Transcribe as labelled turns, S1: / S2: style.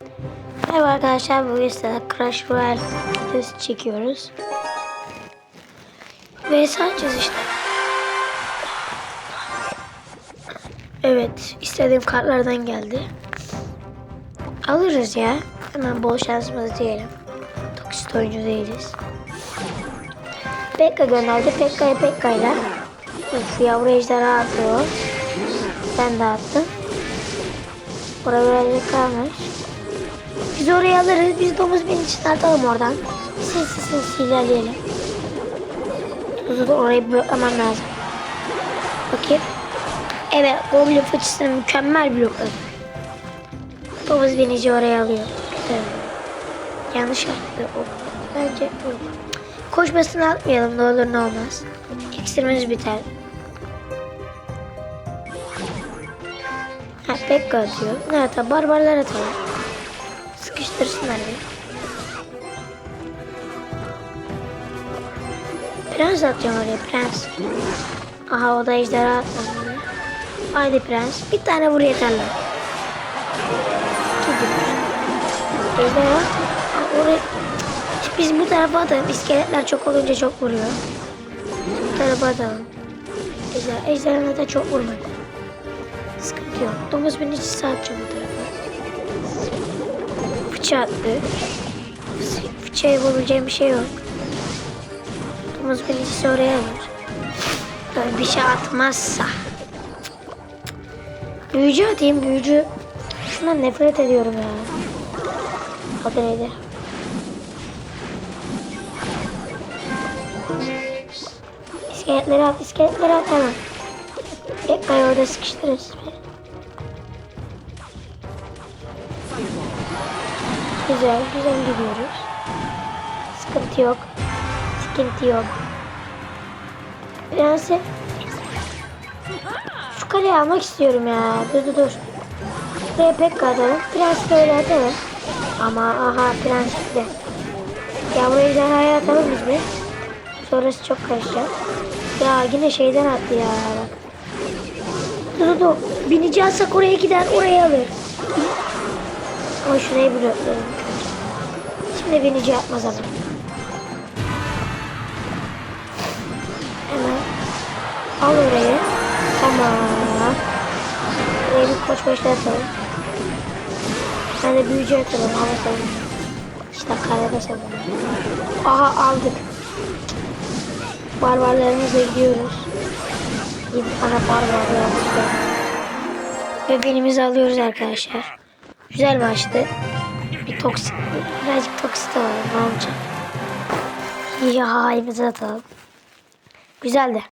S1: Merhaba arkadaşlar bugün size Crash Royale videosu çekiyoruz. Ve sadece işte. Evet istediğim kartlardan geldi. Alırız ya. Hemen bol şansımız diyelim. Toksit oyuncu değiliz. Pekka gönderdi. Pekka'ya Pekka'yla. Uf, yavru ejderha atıyor. Ben de attım. Oraya birazcık kalmış. Biz oraya alırız. Biz domuz bin için atalım oradan. Sinsi sinsi ilerleyelim. Tuzu da orayı bloklamam lazım. Bakayım. Evet. Goblin fıçısını mükemmel blokladım. Domuz binici oraya alıyor. Güzel. Yanlış yaptı o. Bence yok. Koşmasını atmayalım ne olur ne olmaz. İksirimiz biter. Ha Pekka atıyor. Ne atar? Barbarlar atalım. Sıkıştırsınlar beni. Prens atacağım oraya prens. Aha o da ejderha atmadı. Haydi prens. Bir tane vur yeter lan. Gidiyor. Ejderha. Aa, oraya. Biz bu tarafa atalım. İskeletler çok olunca çok vuruyor. Bu tarafa atalım. Ejderha. Ejderha da çok vurmadı. Sıkıntı yok. Domuz beni hiç sağ bu tarafa. Fıçı attı. Fı- Fıçıya vurabileceğim bir şey yok. Domuz binicisi oraya alır. Böyle bir şey atmazsa. Büyücü atayım büyücü. Şundan nefret ediyorum ya. Adı neydi? İskeletleri at, iskeletleri at hemen. Pekka'yı orada sıkıştırırız. Güzel, güzel gidiyoruz. Sıkıntı yok. Sıkıntı yok. Prensi şu kaleyi almak istiyorum ya. Dur dur dur. Buraya Pekka atalım. Prensi böyle atalım. Ama aha prens gitti. Ya buraya ejderhaya atalım biz bir. Sonrası çok karışacak. Ya yine şeyden attı ya bak. Dur dur dur. Binici alsak oraya gider oraya alır. Ama şurayı bloklayalım. Şimdi binici yapmaz ama. Hemen al orayı. Tamam. Buraya bir koç koçlar atalım. Ben de büyücü atalım. Hava atalım. İşte karada atalım. Aha aldık. Barbarlarımızla gidiyoruz. Gidip bana barbar yapmışlar. Ve benimizi alıyoruz arkadaşlar. Güzel maçtı. Bir toksit, birazcık toksit alalım. Ne olacak? Ya hayımızı atalım. Güzeldi.